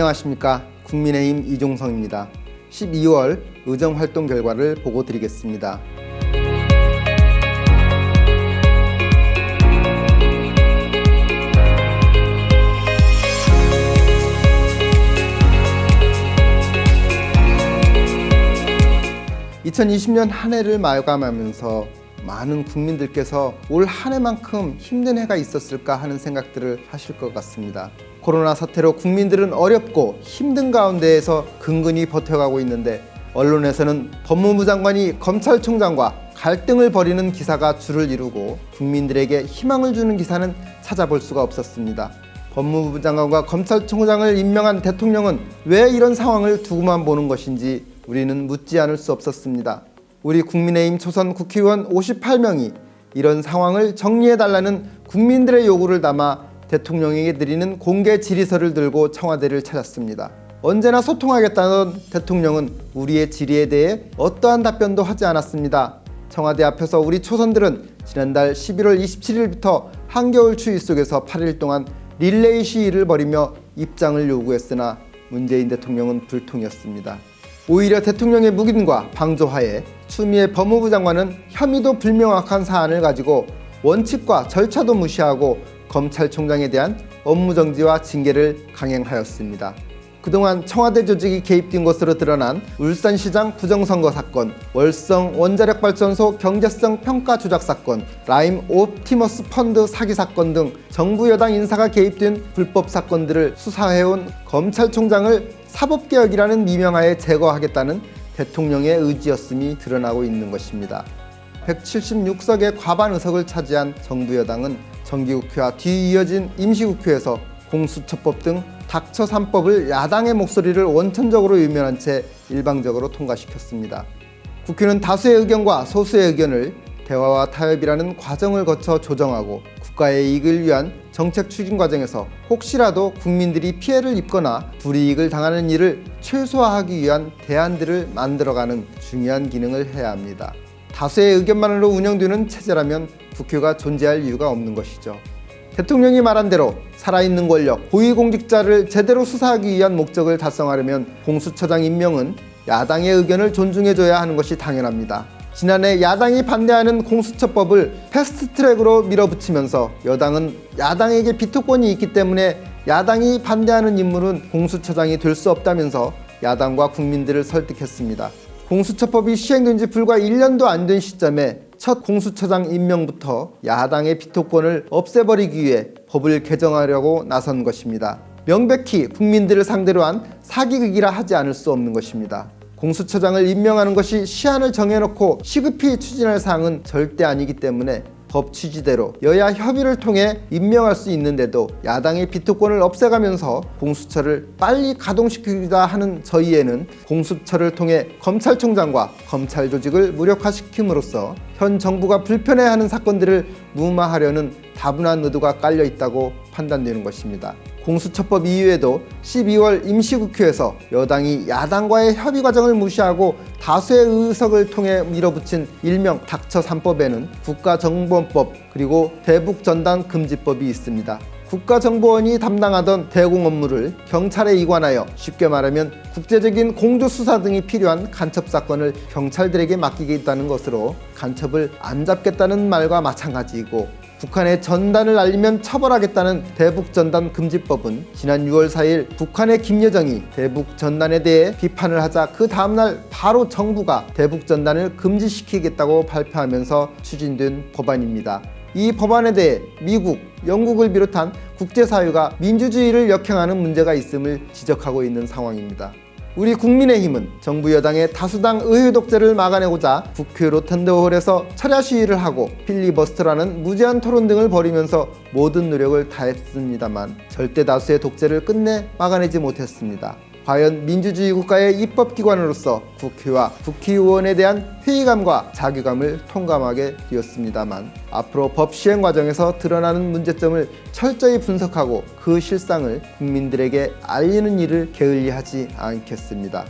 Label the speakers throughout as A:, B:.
A: 안녕하십니까 국민의힘 이종성입니다. 12월 의정 활동 결과를 보고 드리겠습니다. (2020년) 한 해를 마감하면서 많은 국민들께서 올 한 해만큼 힘든 해가 있었을까 하는 생각들을 하실 것 같습니다. 코로나 사태로 국민들은 어렵고 힘든 가운데에서 근근히 버텨가고 있는데 언론에서는 법무부 장관이 검찰총장과 갈등을 벌이는 기사가 줄을 이루고 국민들에게 희망을 주는 기사는 찾아볼 수가 없었습니다. 법무부 장관과 검찰총장을 임명한 대통령은 왜 이런 상황을 두고만 보는 것인지 우리는 묻지 않을 수 없었습니다. 우리 국민의힘 초선 국회의원 58명이 이런 상황을 정리해달라는 국민들의 요구를 담아 대통령에게 드리는 공개 질의서를 들고 청와대를 찾았습니다. 언제나 소통하겠다던 대통령은 우리의 질의에 대해 어떠한 답변도 하지 않았습니다. 청와대 앞에서 우리 초선들은 지난달 11월 27일부터 한겨울 추위 속에서 8일 동안 릴레이 시위를 벌이며 입장을 요구했으나 문재인 대통령은 불통이었습니다. 오히려 대통령의 묵인과 방조하에 추미애 법무부 장관은 혐의도 불명확한 사안을 가지고 원칙과 절차도 무시하고 검찰총장에 대한 업무 정지와 징계를 강행하였습니다. 그동안 청와대 조직이 개입된 것으로 드러난 울산시장 부정선거 사건, 월성 원자력발전소 경제성 평가 조작 사건, 라임 옵티머스 펀드 사기 사건 등 정부 여당 인사가 개입된 불법 사건들을 수사해온 검찰총장을 사법개혁이라는 미명하에 제거하겠다는 대통령의 의지였음이 드러나고 있는 것입니다. 176석의 과반 의석을 차지한 정부 여당은 정기국회와 뒤이어진 임시국회에서 공수처법 등 닥쳐 3법을 야당의 목소리를 원천적으로 유면한 채 일방적으로 통과시켰습니다. 국회는 다수의 의견과 소수의 의견을 대화와 타협이라는 과정을 거쳐 조정하고 국가의 이익을 위한 정책 추진 과정에서 혹시라도 국민들이 피해를 입거나 불이익을 당하는 일을 최소화하기 위한 대안들을 만들어가는 중요한 기능을 해야 합니다. 다수의 의견만으로 운영되는 체제라면 국회가 존재할 이유가 없는 것이죠. 대통령이 말한 대로 살아있는 권력, 고위공직자를 제대로 수사하기 위한 목적을 달성하려면 공수처장 임명은 야당의 의견을 존중해줘야 하는 것이 당연합니다. 지난해 야당이 반대하는 공수처법을 패스트 트랙으로 밀어붙이면서 여당은 야당에게 비토권이 있기 때문에 야당이 반대하는 인물은 공수처장이 될 수 없다면서 야당과 국민들을 설득했습니다. 공수처법이 시행된 지 불과 1년도 안 된 시점에 첫 공수처장 임명부터 야당의 비토권을 없애버리기 위해 법을 개정하려고 나선 것입니다. 명백히 국민들을 상대로 한 사기극이라 하지 않을 수 없는 것입니다. 공수처장을 임명하는 것이 시한을 정해놓고 시급히 추진할 사항은 절대 아니기 때문에 법 취지대로 여야 협의를 통해 임명할 수 있는데도 야당의 비토권을 없애가면서 공수처를 빨리 가동시키자 하는 저희에는 공수처를 통해 검찰총장과 검찰 조직을 무력화시킴으로써 현 정부가 불편해하는 사건들을 무마하려는 다분한 의도가 깔려 있다고 판단되는 것입니다. 공수처법 이후에도 12월 임시국회에서 여당이 야당과의 협의 과정을 무시하고 다수의 의석을 통해 밀어붙인 일명 닥쳐 3법에는 국가정보원법 그리고 대북전단금지법이 있습니다. 국가정보원이 담당하던 대공 업무를 경찰에 이관하여 쉽게 말하면 국제적인 공조수사 등이 필요한 간첩 사건을 경찰들에게 맡기겠다는 것으로 간첩을 안 잡겠다는 말과 마찬가지이고 북한의 전단을 알리면 처벌하겠다는 대북전단 금지법은 지난 6월 4일 북한의 김여정이 대북전단에 대해 비판을 하자 그 다음날 바로 정부가 대북전단을 금지시키겠다고 발표하면서 추진된 법안입니다. 이 법안에 대해 미국, 영국을 비롯한 국제사회가 민주주의를 역행하는 문제가 있음을 지적하고 있는 상황입니다. 우리 국민의힘은 정부 여당의 다수당 의회 독재를 막아내고자 국회 로텐더홀에서 철야 시위를 하고 필리버스터라는 무제한 토론 등을 벌이면서 모든 노력을 다했습니다만 절대 다수의 독재를 끝내 막아내지 못했습니다. 과연 민주주의 국가의 입법기관으로서 국회와 국회의원에 대한 회의감과 자괴감을 통감하게 되었습니다만 앞으로 법 시행 과정에서 드러나는 문제점을 철저히 분석하고 그 실상을 국민들에게 알리는 일을 게을리하지 않겠습니다.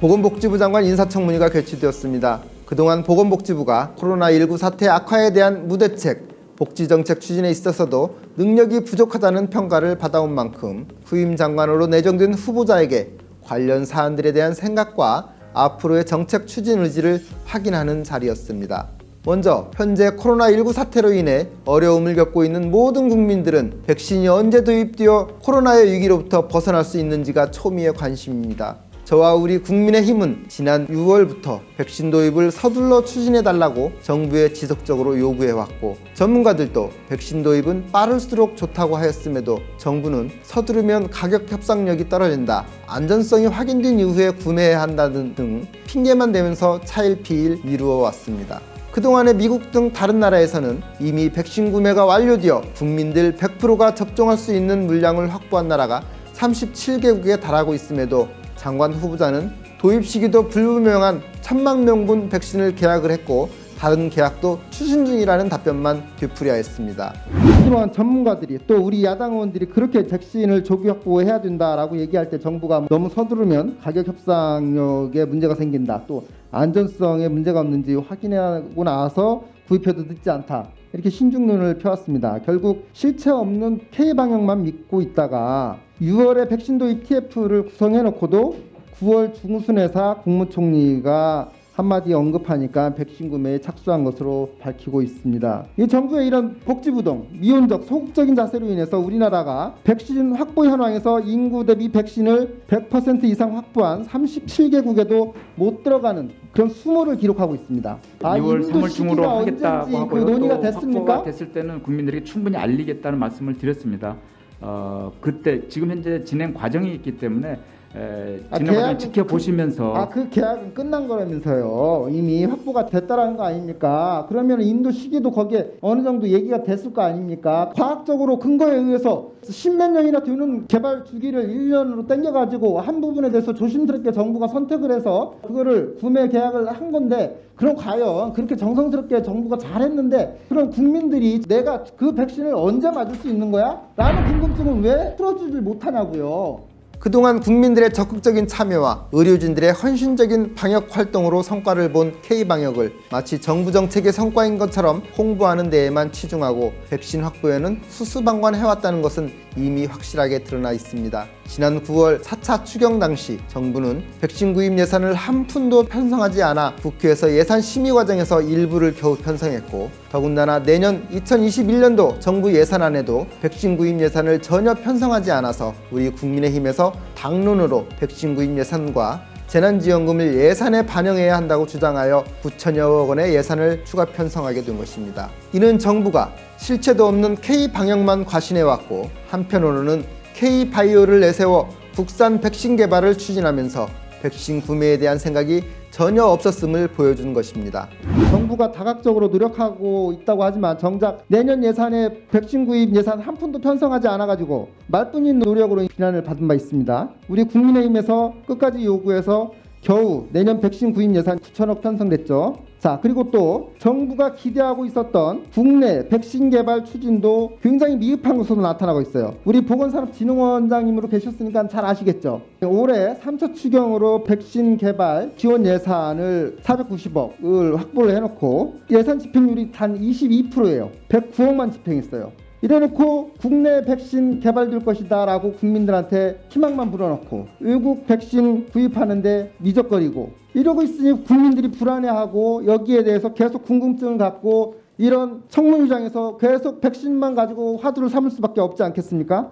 A: 보건복지부 장관 인사청문회가 개최되었습니다. 그동안 보건복지부가 코로나19 사태 악화에 대한 무대책, 복지 정책 추진에 있어서도 능력이 부족하다는 평가를 받아온 만큼 후임 장관으로 내정된 후보자에게 관련 사안들에 대한 생각과 앞으로의 정책 추진 의지를 확인하는 자리였습니다. 먼저 현재 코로나19 사태로 인해 어려움을 겪고 있는 모든 국민들은 백신이 언제 도입되어 코로나의 위기로부터 벗어날 수 있는지가 초미의 관심입니다. 저와 우리 국민의힘은 지난 6월부터 백신 도입을 서둘러 추진해 달라고 정부에 지속적으로 요구해 왔고 전문가들도 백신 도입은 빠를수록 좋다고 하였음에도 정부는 서두르면 가격 협상력이 떨어진다 안전성이 확인된 이후에 구매해야 한다는 등 핑계만 대면서 차일피일 미루어 왔습니다. 그동안에 미국 등 다른 나라에서는 이미 백신 구매가 완료되어 국민들 100%가 접종할 수 있는 물량을 확보한 나라가 37개국에 달하고 있음에도 장관 후보자는 도입 시기도 불분명한 천만 명분 백신을 계약을 했고 다른 계약도 추진 중이라는 답변만 되풀이하였습니다. 하지만 전문가들이 또 우리 야당 의원들이 그렇게 백신을 조기 확보해야 된다라고 얘기할 때 정부가 너무 서두르면 가격 협상력에 문제가 생긴다. 또 안전성에 문제가 없는지 확인하고 나서 구입해도 늦지 않다. 이렇게 신중론을 펴왔습니다. 결국 실체 없는 K 방역만 믿고 있다가 6월에 백신 도입 TF를 구성해 놓고도 9월 중순에사 국무총리가 한마디 언급하니까 백신 구매에 착수한 것으로 밝히고 있습니다. 이 정부의 이런 복지부동, 미온적, 소극적인 자세로 인해서 우리나라가 백신 확보 현황에서 인구 대비 백신을 100% 이상 확보한 37개국에도 못 들어가는 그런 수모를 기록하고 있습니다.
B: 2월,
A: 인도
B: 3월 중으로 하겠다고 하고요.
A: 그 논의가
B: 또
A: 됐습니까?
B: 됐을 때는 국민들에게 충분히 알리겠다는 말씀을 드렸습니다. 어, 그때 지금 현재 진행 과정이 있기 때문에 에,
A: 아,
B: 진행 과정
A: 계약은
B: 지켜보시면서
A: 아 그 계약은 끝난 거라면서요. 이미 확보가 됐다라는 거 아닙니까? 그러면 인도 시기도 거기에 어느 정도 얘기가 됐을 거 아닙니까? 과학적으로 근거에 의해서 십몇 년이나 되는 개발 주기를 1년으로 땡겨가지고 한 부분에 대해서 조심스럽게 정부가 선택을 해서 그거를 구매 계약을 한 건데 그럼 과연 그렇게 정성스럽게 정부가 잘했는데 그럼 국민들이 내가 그 백신을 언제 맞을 수 있는 거야? 라는 궁금증을 왜 풀어주질 못하냐고요. 그동안 국민들의 적극적인 참여와 의료진들의 헌신적인 방역 활동으로 성과를 본 K-방역을 마치 정부 정책의 성과인 것처럼 홍보하는 데에만 치중하고 백신 확보에는 수수방관해왔다는 것은 이미 확실하게 드러나 있습니다. 지난 9월 4차 추경 당시 정부는 백신 구입 예산을 한 푼도 편성하지 않아 국회에서 예산 심의 과정에서 일부를 겨우 편성했고 더군다나 내년 2021년도 정부 예산안에도 백신 구입 예산을 전혀 편성하지 않아서 우리 국민의힘에서 당론으로 백신 구입 예산과 재난지원금을 예산에 반영해야 한다고 주장하여 9천여억 원의 예산을 추가 편성하게 된 것입니다. 이는 정부가 실체도 없는 K 방역만 과신해왔고 한편으로는 K-바이오를 내세워 국산 백신 개발을 추진하면서 백신 구매에 대한 생각이 전혀 없었음을 보여준 것입니다. 정부가 다각적으로 노력하고 있다고 하지만 정작 내년 예산에 백신 구입 예산 한 푼도 편성하지 않아가지고 말뿐인 노력으로 비난을 받은 바 있습니다. 우리 국민의힘에서 끝까지 요구해서 겨우 내년 백신 구입 예산 9천억 편성됐죠. 자, 그리고 또 정부가 기대하고 있었던 국내 백신 개발 추진도 굉장히 미흡한 것으로 나타나고 있어요. 우리 보건산업진흥원장님으로 계셨으니까 잘 아시겠죠. 올해 3차 추경으로 백신 개발 지원 예산을 490억을 확보를 해놓고 예산 집행률이 단 22%예요. 109억만 집행했어요. 이래놓고 국내 백신 개발될 것이다 라고 국민들한테 희망만 불어넣고 외국 백신 구입하는데 미적거리고 이러고 있으니 국민들이 불안해하고 여기에 대해서 계속 궁금증을 갖고 이런 청문회장에서 계속 백신만 가지고 화두를 삼을 수밖에 없지 않겠습니까?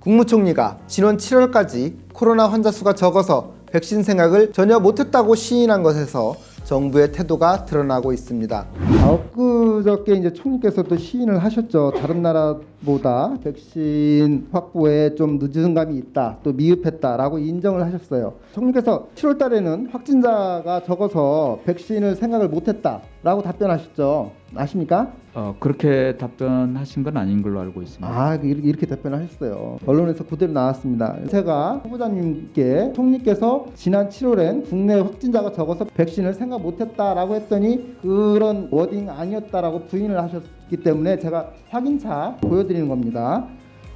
A: 국무총리가 지난 7월까지 코로나 환자 수가 적어서 백신 생각을 전혀 못했다고 시인한 것에서 정부의 태도가 드러나고 있습니다. 엊그저께 이제 총리께서도 시인을 하셨죠. 다른 나라 보다 백신 확보에 좀 늦은 감이 있다, 또 미흡했다라고 인정을 하셨어요. 총리께서 7월 달에는 확진자가 적어서 백신을 생각을 못했다라고 답변하셨죠. 아십니까?
B: 어, 그렇게 답변하신 건 아닌 걸로 알고 있습니다.
A: 아 이렇게, 이렇게 답변하셨어요. 언론에서 그대로 나왔습니다. 제가 후보자님께 총리께서 지난 7월엔 국내 확진자가 적어서 백신을 생각 못했다라고 했더니 그런 워딩 아니었다라고 부인을 하셨 기 때문에 제가 확인차 보여드리는 겁니다.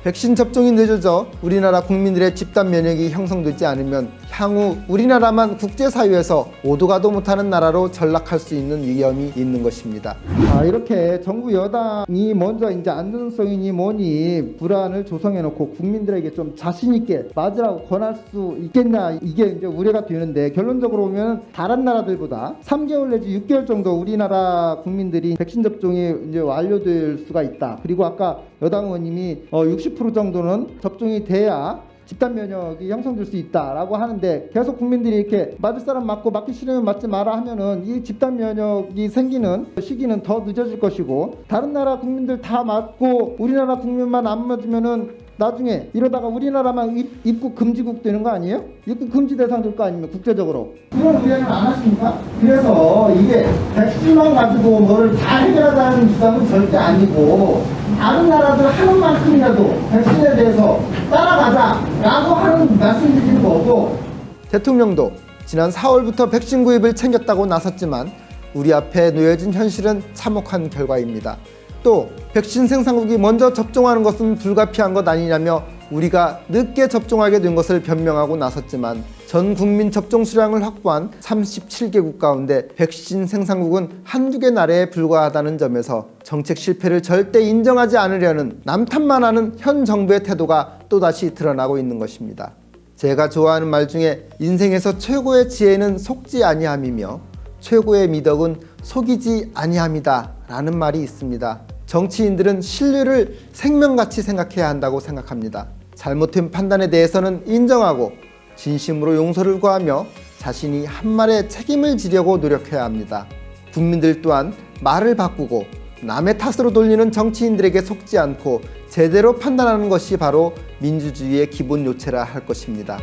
A: 백신 접종이 늦어져 우리나라 국민들의 집단 면역이 형성되지 않으면 향후 우리나라만 국제사회에서 오도가도 못하는 나라로 전락할 수 있는 위험이 있는 것입니다. 아, 이렇게 정부 여당이 먼저 이제 안전성이니 뭐니 불안을 조성해 놓고 국민들에게 좀 자신 있게 맞으라고 권할 수 있겠냐 이게 이제 우려가 되는데 결론적으로 보면 다른 나라들보다 3개월 내지 6개월 정도 우리나라 국민들이 백신 접종이 이제 완료될 수가 있다. 그리고 아까 여당 의원님이 어, 60% 정도는 접종이 돼야 집단 면역이 형성될 수 있다라고 하는데 계속 국민들이 이렇게 맞을 사람 맞고 맞기 싫으면 맞지 마라 하면은 이 집단 면역이 생기는 시기는 더 늦어질 것이고 다른 나라 국민들 다 맞고 우리나라 국민만 안 맞으면은 나중에 이러다가 우리나라만 입- 입국 금지국 되는 거 아니에요? 입국 금지 대상 될 거 아닙니까 국제적으로 그런 우려는 안 하십니까? 그래서 이게 백신만 가지고 뭐를 다 해결하자는 주장은 절대 아니고 다른 나라들 하는 만큼이라도 백신에 대해서 따라가자라고 하는 말씀드리는 거고 대통령도 지난 4월부터 백신 구입을 챙겼다고 나섰지만 우리 앞에 놓여진 현실은 참혹한 결과입니다. 또 백신 생산국이 먼저 접종하는 것은 불가피한 것 아니냐며 우리가 늦게 접종하게 된 것을 변명하고 나섰지만 전 국민 접종 수량을 확보한 37개국 가운데 백신 생산국은 한두 개 나라에 불과하다는 점에서 정책 실패를 절대 인정하지 않으려는 남탓만 하는 현 정부의 태도가 또다시 드러나고 있는 것입니다. 제가 좋아하는 말 중에 인생에서 최고의 지혜는 속지 아니함이며 최고의 미덕은 속이지 아니함이다 라는 말이 있습니다. 정치인들은 신뢰를 생명같이 생각해야 한다고 생각합니다. 잘못된 판단에 대해서는 인정하고 진심으로 용서를 구하며 자신이 한 말에 책임을 지려고 노력해야 합니다. 국민들 또한 말을 바꾸고 남의 탓으로 돌리는 정치인들에게 속지 않고 제대로 판단하는 것이 바로 민주주의의 기본 요체라 할 것입니다.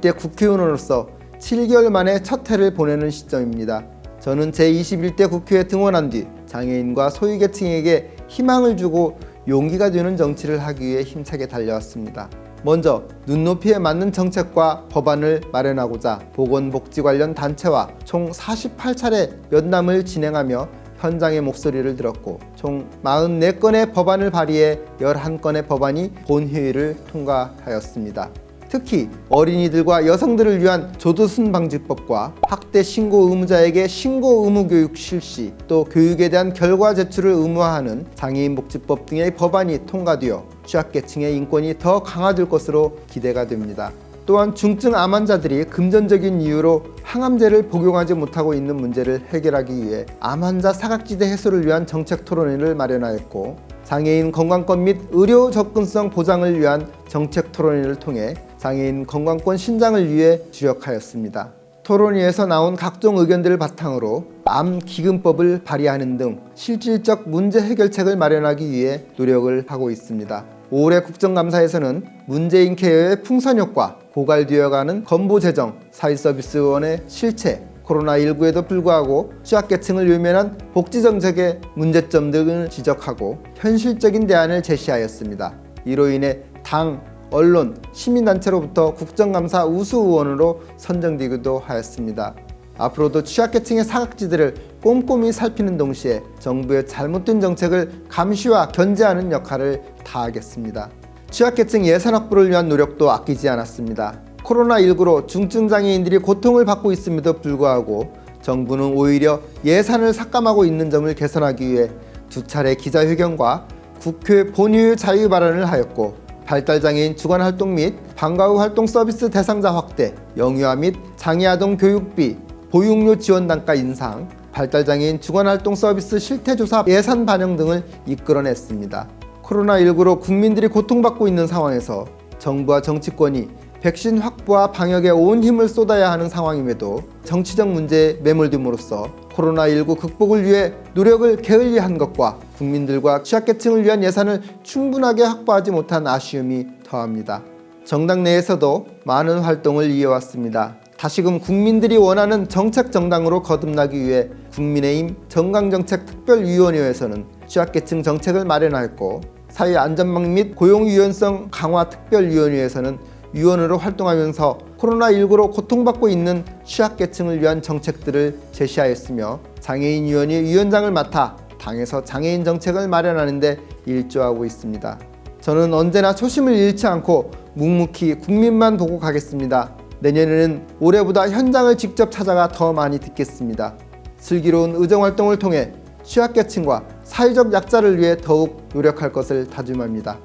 A: 21대 국회의원으로서 7개월 만에 첫 해를 보내는 시점입니다. 저는 제21대 국회에 등원한 뒤 장애인과 소외계층에게 희망을 주고 용기가 되는 정치를 하기 위해 힘차게 달려왔습니다. 먼저 눈높이에 맞는 정책과 법안을 마련하고자 보건복지 관련 단체와 총 48차례 면담을 진행하며 현장의 목소리를 들었고 총 44건의 법안을 발의해 11건의 법안이 본회의를 통과하였습니다. 특히 어린이들과 여성들을 위한 조두순 방지법과 학대 신고 의무자에게 신고 의무 교육 실시, 또 교육에 대한 결과 제출을 의무화하는 장애인 복지법 등의 법안이 통과되어 취약계층의 인권이 더 강화될 것으로 기대가 됩니다. 또한 중증 암 환자들이 금전적인 이유로 항암제를 복용하지 못하고 있는 문제를 해결하기 위해 암 환자 사각지대 해소를 위한 정책 토론회를 마련하였고 장애인 건강권 및 의료 접근성 보장을 위한 정책 토론회를 통해 장애인 건강권 신장을 위해 주력하였습니다. 토론회에서 나온 각종 의견들을 바탕으로 암 기금법을 발의하는 등 실질적 문제 해결책을 마련하기 위해 노력을 하고 있습니다. 올해 국정감사에서는 문재인 케어의 풍선 효과, 고갈되어가는 건보 재정, 사회서비스원의 실체, 코로나19에도 불구하고 취약계층을 외면한 복지정책의 문제점 등을 지적하고 현실적인 대안을 제시하였습니다. 이로 인해 당, 언론, 시민단체로부터 국정감사 우수 의원으로 선정되기도 하였습니다. 앞으로도 취약계층의 사각지대를 꼼꼼히 살피는 동시에 정부의 잘못된 정책을 감시와 견제하는 역할을 다하겠습니다. 취약계층 예산 확보를 위한 노력도 아끼지 않았습니다. 코로나19로 중증장애인들이 고통을 받고 있음에도 불구하고 정부는 오히려 예산을 삭감하고 있는 점을 개선하기 위해 두 차례 기자회견과 국회 본회의 자유 발언을 하였고 발달장애인 주간 활동 및 방과 후 활동 서비스 대상자 확대, 영유아 및 장애아동 교육비, 보육료 지원 단가 인상, 발달장애인 주간 활동 서비스 실태조사 예산 반영 등을 이끌어냈습니다. 코로나19로 국민들이 고통받고 있는 상황에서 정부와 정치권이 백신 확보와 방역에 온 힘을 쏟아야 하는 상황임에도 정치적 문제에 매몰됨으로써 코로나19 극복을 위해 노력을 게을리한 것과 국민들과 취약계층을 위한 예산을 충분하게 확보하지 못한 아쉬움이 더합니다. 정당 내에서도 많은 활동을 이어왔습니다. 다시금 국민들이 원하는 정책 정당으로 거듭나기 위해 국민의힘 정강정책특별위원회에서는 취약계층 정책을 마련하였고 사회안전망 및 고용 유연성 강화 특별위원회에서는 위원으로 활동하면서 코로나19로 고통받고 있는 취약계층을 위한 정책들을 제시하였으며 장애인 위원회 위원장을 맡아 당에서 장애인 정책을 마련하는 데 일조하고 있습니다. 저는 언제나 초심을 잃지 않고 묵묵히 국민만 보고 가겠습니다. 내년에는 올해보다 현장을 직접 찾아가 더 많이 듣겠습니다. 슬기로운 의정 활동을 통해 취약계층과 사회적 약자를 위해 더욱 노력할 것을 다짐합니다.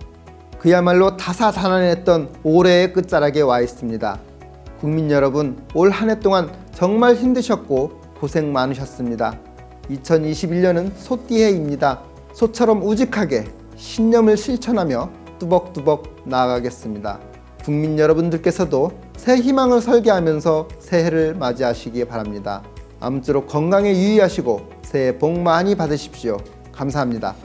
A: 그야말로 다사다난했던 올해의 끝자락에 와 있습니다. 국민 여러분, 올 한 해 동안 정말 힘드셨고 고생 많으셨습니다. 2021년은 소띠해입니다. 소처럼 우직하게 신념을 실천하며 뚜벅뚜벅 나아가겠습니다. 국민 여러분들께서도 새 희망을 설계하면서 새해를 맞이하시기 바랍니다. 아무쪼록 건강에 유의하시고 새해 복 많이 받으십시오. 감사합니다.